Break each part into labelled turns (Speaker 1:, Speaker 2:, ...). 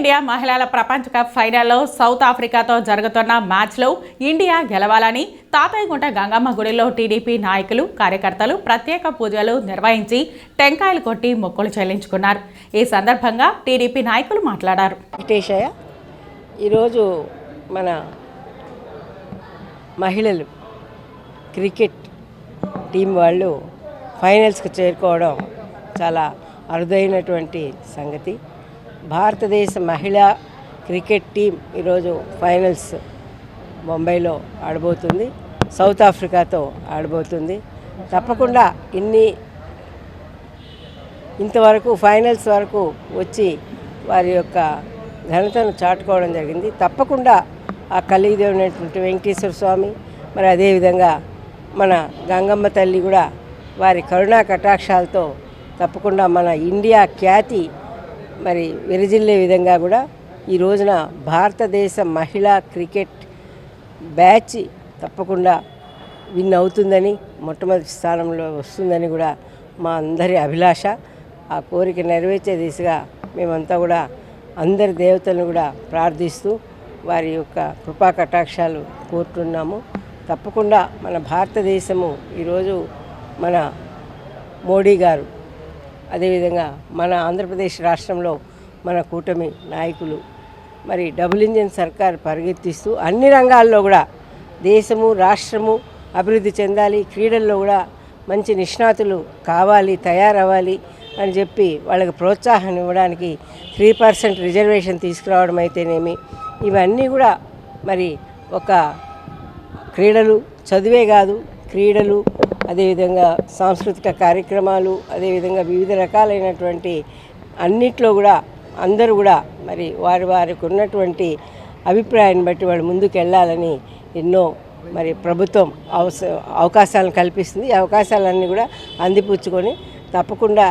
Speaker 1: Team India మహిళల ప్రపంచ cup ఫైనల్లో సౌత్ ఆఫ్రికాతో జరుగుతున్న మ్యాచ్లో ఇండియా గెలవాలని తాతయ్యగుంట గంగమ్మ గుడిలో టీడీపీ నాయకులు కార్యకర్తలు ప్రత్యేక పూజలు నిర్వహించి టెంకాయలు కొట్టి మొక్కులు చెల్లించుకున్నారు. ఈ సందర్భంగా టీడీపీ నాయకులు మాట్లాడారు.
Speaker 2: వెంకటేశయ్య ఈరోజు మన మహిళలు క్రికెట్ టీం వాళ్ళు ఫైనల్స్కి చేరుకోవడం చాలా అరుదైనటువంటి సంగతి. భారతదేశ మహిళా క్రికెట్ టీం ఈరోజు ఫైనల్స్ ముంబైలో ఆడబోతుంది సౌత్ ఆఫ్రికాతో ఆడబోతుంది. తప్పకుండా ఇన్ని ఇంతవరకు ఫైనల్స్ వరకు వచ్చి వారి యొక్క ఘనతను చాటుకోవడం జరిగింది. తప్పకుండా ఆ కలిగిదేవునటువంటి వెంకటేశ్వర స్వామి మరి అదేవిధంగా మన గంగమ్మ తల్లి కూడా వారి కరుణా కటాక్షాలతో తప్పకుండా మన ఇండియా ఖ్యాతి మరి విరజిల్లే విధంగా కూడా ఈ రోజున భారతదేశ మహిళా క్రికెట్ బ్యాచ్ తప్పకుండా విన్ అవుతుందని మొట్టమొదటి స్థానంలో వస్తుందని కూడా మా అందరి అభిలాష. ఆ కోరిక నెరవేర్చే దిశగా మేమంతా కూడా అందరి దేవతలను కూడా ప్రార్థిస్తూ వారి యొక్క కృపా కటాక్షాలు కోరుతున్నాము. తప్పకుండా మన భారతదేశము ఈరోజు మన మోడీ గారు అదేవిధంగా మన ఆంధ్రప్రదేశ్ రాష్ట్రంలో మన కూటమి నాయకులు మరి డబుల్ ఇంజిన్ సర్కార్ పరిగెత్తిస్తూ అన్ని రంగాల్లో కూడా దేశము రాష్ట్రము అభివృద్ధి చెందాలి క్రీడల్లో కూడా మంచి నిష్ణాతులు కావాలి తయారవ్వాలి అని చెప్పి వాళ్ళకి ప్రోత్సాహం ఇవ్వడానికి త్రీ పర్సెంట్ రిజర్వేషన్ తీసుకురావడం అయితేనేమి ఇవన్నీ కూడా మరి ఒక క్రీడలు చదువే కాదు క్రీడలు అదేవిధంగా సాంస్కృతిక కార్యక్రమాలు అదేవిధంగా వివిధ రకాలైనటువంటి అన్నిట్లో కూడా అందరూ కూడా మరి వారి వారికి ఉన్నటువంటి అభిప్రాయాన్ని బట్టి వాళ్ళు ముందుకు వెళ్ళాలని ఎన్నో మరి ప్రభుత్వం అవస అవకాశాలను కల్పిస్తుంది. ఈ అవకాశాలన్నీ కూడా అందిపుచ్చుకొని తప్పకుండా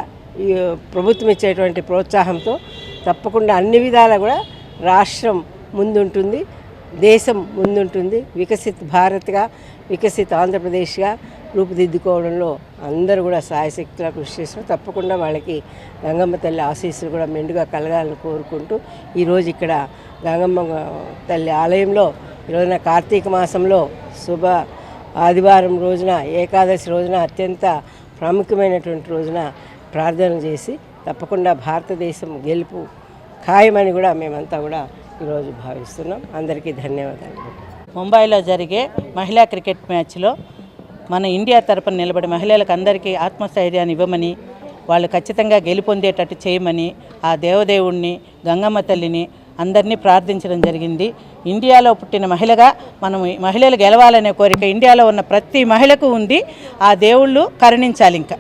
Speaker 2: ఈ ప్రభుత్వం ఇచ్చేటువంటి ప్రోత్సాహంతో తప్పకుండా అన్ని విధాలా కూడా రాష్ట్రం ముందుంటుంది దేశం ముందుంటుంది వికసిత్ భారత్గా వికసిత్ ఆంధ్రప్రదేశ్గా రూపుదిద్దుకోవడంలో అందరూ కూడా సాయశక్తిగా కృషి చేస్తారు. తప్పకుండా వాళ్ళకి గంగమ్మ తల్లి ఆశీస్సులు కూడా మెండుగా కలగాలని కోరుకుంటూ ఈరోజు ఇక్కడ గంగమ్మ తల్లి ఆలయంలో ఈరోజున కార్తీక మాసంలో శుభ ఆదివారం రోజున ఏకాదశి రోజున అత్యంత ప్రాముఖ్యమైనటువంటి రోజున ప్రార్థన చేసి తప్పకుండా భారతదేశం గెలుపు ఖాయమని కూడా మేమంతా కూడా ఈరోజు భావిస్తున్నాం. అందరికీ ధన్యవాదాలు.
Speaker 3: ముంబైలో జరిగే మహిళా క్రికెట్ మ్యాచ్లో మన ఇండియా తరపున నిలబడి మహిళలకు అందరికీ ఆత్మస్థైర్యాన్ని ఇవ్వమని వాళ్ళు ఖచ్చితంగా గెలుపొందేటట్టు చేయమని ఆ దేవదేవుణ్ణి గంగమ్మ తల్లిని అందరినీ ప్రార్థించడం జరిగింది. ఇండియాలో పుట్టిన మహిళగా మనం మహిళలు గెలవాలనే కోరిక ఇండియాలో ఉన్న ప్రతి మహిళకు ఉంది. ఆ దేవుళ్ళు కరుణించాలి ఇంకా.